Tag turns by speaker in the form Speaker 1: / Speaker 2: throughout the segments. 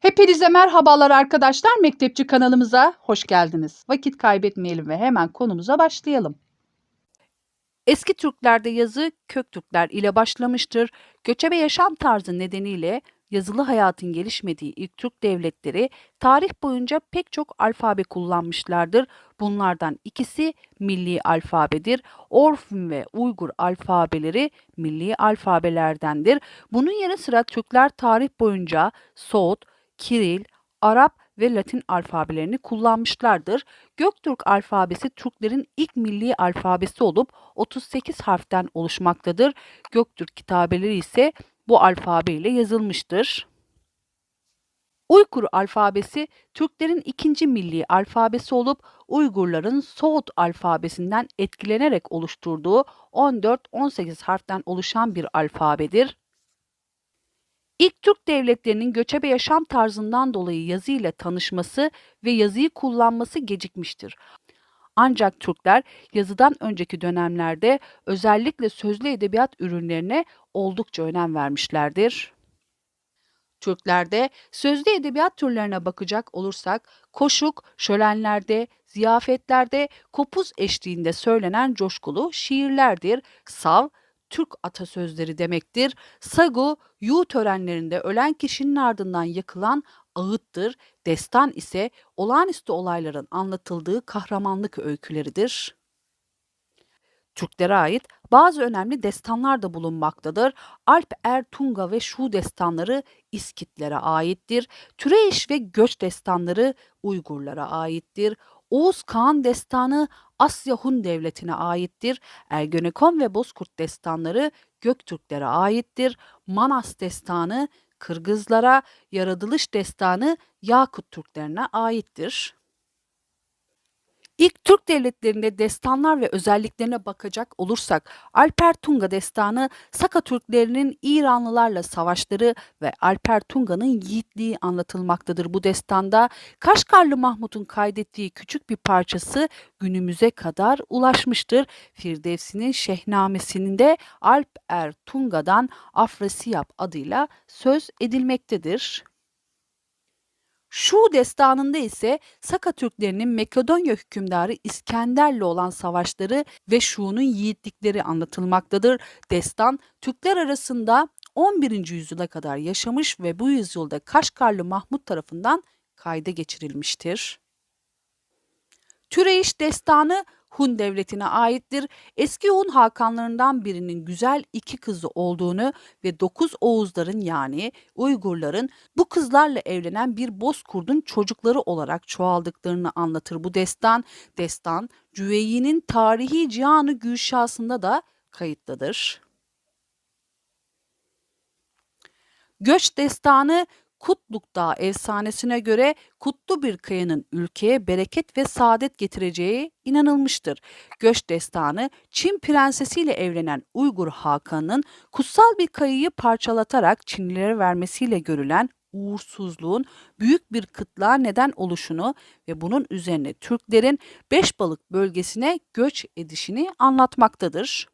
Speaker 1: Hepinize merhabalar arkadaşlar. Mektepçi kanalımıza hoş geldiniz. Vakit kaybetmeyelim ve hemen konumuza başlayalım. Eski Türklerde yazı Köktürkler ile başlamıştır. Göçebe yaşam tarzı nedeniyle yazılı hayatın gelişmediği ilk Türk devletleri tarih boyunca pek çok alfabe kullanmışlardır. Bunlardan ikisi milli alfabedir. Orfün ve Uygur alfabeleri milli alfabelerdendir. Bunun yanı sıra Türkler tarih boyunca Soğut, Kiril, Arap ve Latin alfabelerini kullanmışlardır. Göktürk alfabesi Türklerin ilk milli alfabesi olup 38 harften oluşmaktadır. Göktürk kitabeleri ise bu alfabe ile yazılmıştır. Uygur alfabesi Türklerin ikinci milli alfabesi olup Uygurların Soğut alfabesinden etkilenerek oluşturduğu 14-18 harften oluşan bir alfabedir. İlk Türk devletlerinin göçebe yaşam tarzından dolayı yazıyla tanışması ve yazıyı kullanması gecikmiştir. Ancak Türkler yazıdan önceki dönemlerde özellikle sözlü edebiyat ürünlerine oldukça önem vermişlerdir. Türklerde sözlü edebiyat türlerine bakacak olursak koşuk, şölenlerde, ziyafetlerde, kopuz eşliğinde söylenen coşkulu şiirlerdir. Sav, Türk atasözleri demektir. Sagu, yu törenlerinde ölen kişinin ardından yakılan ağıttır. Destan ise olağanüstü olayların anlatıldığı kahramanlık öyküleridir. Türklere ait bazı önemli destanlar da bulunmaktadır. Alp Er Tunga ve Şu destanları İskitlere aittir. Türeyiş ve Göç destanları Uygurlara aittir. Oğuz Kağan destanı Asya Hun devletine aittir. Ergenekon ve Bozkurt destanları Göktürklere aittir. Manas destanı Kırgızlara, Yaratılış destanı Yakut Türklerine aittir. İlk Türk devletlerinde destanlar ve özelliklerine bakacak olursak Alper Tunga destanı Saka Türklerinin İranlılarla savaşları ve Alper Tunga'nın yiğitliği anlatılmaktadır bu destanda. Kaşgarlı Mahmut'un kaydettiği küçük bir parçası günümüze kadar ulaşmıştır. Firdevsi'nin Şehnamesi'nde Alp Er Tunga'dan Afrasiyap adıyla söz edilmektedir. Şu destanında ise Saka Türklerinin Makedonya hükümdarı İskender'le olan savaşları ve Şu'nun yiğitlikleri anlatılmaktadır. Destan Türkler arasında 11. yüzyıla kadar yaşamış ve bu yüzyılda Kaşgarlı Mahmut tarafından kayda geçirilmiştir. Türeyiş destanı Hun devletine aittir. Eski Hun hakanlarından birinin güzel iki kızı olduğunu ve dokuz Oğuzların yani Uygurların bu kızlarla evlenen bir bozkurdun çocukları olarak çoğaldıklarını anlatır bu destan. Destan Cüveyyi'nin tarihi Cihanı Gülşahsında da kayıtlıdır. Göç destanı Kutluk Dağı efsanesine göre kutlu bir kayanın ülkeye bereket ve saadet getireceği inanılmıştır. Göç destanı Çin prensesiyle evlenen Uygur Hakan'ın kutsal bir kayayı parçalatarak Çinlilere vermesiyle görülen uğursuzluğun büyük bir kıtlığa neden oluşunu ve bunun üzerine Türklerin Beşbalık bölgesine göç edişini anlatmaktadır.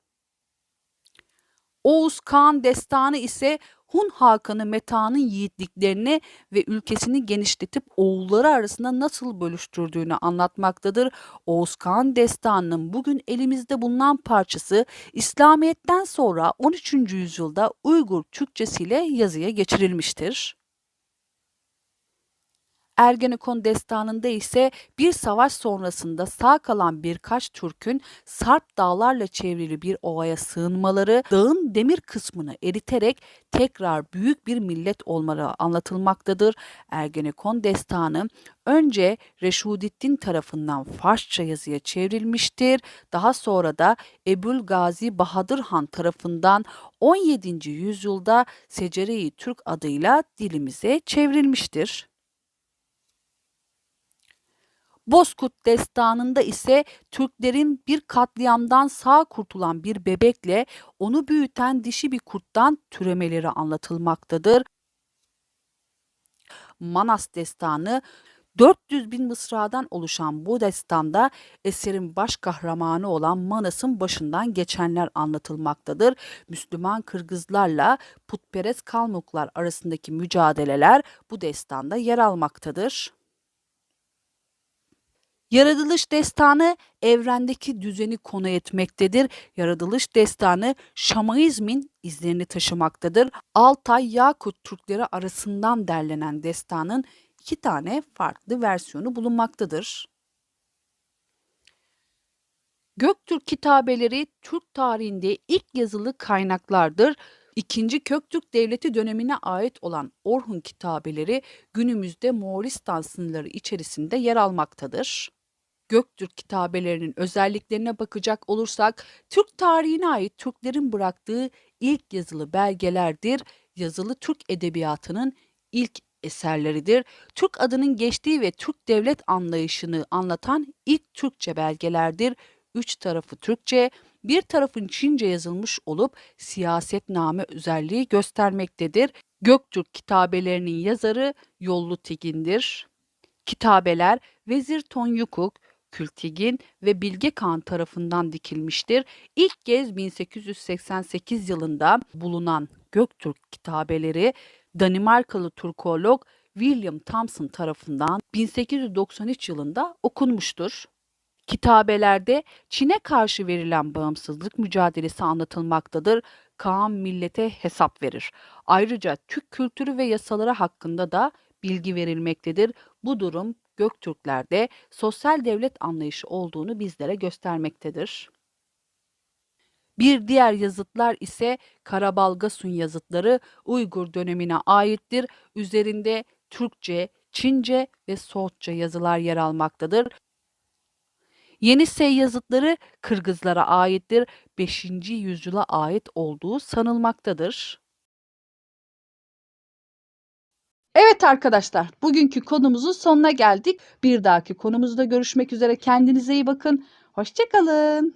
Speaker 1: Oğuz Kağan destanı ise Hun Hakan'ı Meta'nın yiğitliklerini ve ülkesini genişletip oğulları arasında nasıl bölüştürdüğünü anlatmaktadır. Oğuz Kağan destanının bugün elimizde bulunan parçası İslamiyet'ten sonra 13. yüzyılda Uygur Türkçesiyle yazıya geçirilmiştir. Ergenekon destanında ise bir savaş sonrasında sağ kalan birkaç Türk'ün Sarp dağlarla çevrili bir ovaya sığınmaları, dağın demir kısmını eriterek tekrar büyük bir millet olmaları anlatılmaktadır. Ergenekon destanı önce Reşudiddin tarafından Farsça yazıya çevrilmiştir. Daha sonra da Ebul Gazi Bahadır Han tarafından 17. yüzyılda Secere-i Türk adıyla dilimize çevrilmiştir. Bozkurt destanında ise Türklerin bir katliamdan sağ kurtulan bir bebekle onu büyüten dişi bir kurttan türemeleri anlatılmaktadır. Manas destanı 400 bin mısradan oluşan bu destanda eserin baş kahramanı olan Manas'ın başından geçenler anlatılmaktadır. Müslüman Kırgızlarla putperest Kalmuklar arasındaki mücadeleler bu destanda yer almaktadır. Yaratılış destanı evrendeki düzeni konu etmektedir. Yaratılış destanı Şamaizmin izlerini taşımaktadır. Altay Yakut Türkleri arasından derlenen destanın iki tane farklı versiyonu bulunmaktadır. Göktürk kitabeleri Türk tarihinde ilk yazılı kaynaklardır. İkinci Köktürk Devleti dönemine ait olan Orhun kitabeleri günümüzde Moğolistan sınırları içerisinde yer almaktadır. Göktürk kitabelerinin özelliklerine bakacak olursak Türk tarihine ait Türklerin bıraktığı ilk yazılı belgelerdir. Yazılı Türk edebiyatının ilk eserleridir. Türk adının geçtiği ve Türk devlet anlayışını anlatan ilk Türkçe belgelerdir. Üç tarafı Türkçe, bir tarafın Çince yazılmış olup siyasetname özelliği göstermektedir. Göktürk kitabelerinin yazarı Yollu Tegin'dir. Kitabeler Vezir Tonyukuk, Kültigin ve Bilge Kağan tarafından dikilmiştir. İlk kez 1888 yılında bulunan Göktürk kitabeleri Danimarkalı Türkolog William Thomson tarafından 1893 yılında okunmuştur. Kitabelerde Çin'e karşı verilen bağımsızlık mücadelesi anlatılmaktadır. Kaan millete hesap verir. Ayrıca Türk kültürü ve yasaları hakkında da bilgi verilmektedir. Bu durum Göktürklerde sosyal devlet anlayışı olduğunu bizlere göstermektedir. Bir diğer yazıtlar ise Karabalgasun yazıtları Uygur dönemine aittir. Üzerinde Türkçe, Çince ve Soğutça yazılar yer almaktadır. Yenisey yazıtları Kırgızlara aittir. 5. yüzyıla ait olduğu sanılmaktadır. Evet arkadaşlar, bugünkü konumuzun sonuna geldik. Bir dahaki konumuzda görüşmek üzere. Kendinize iyi bakın. Hoşçakalın.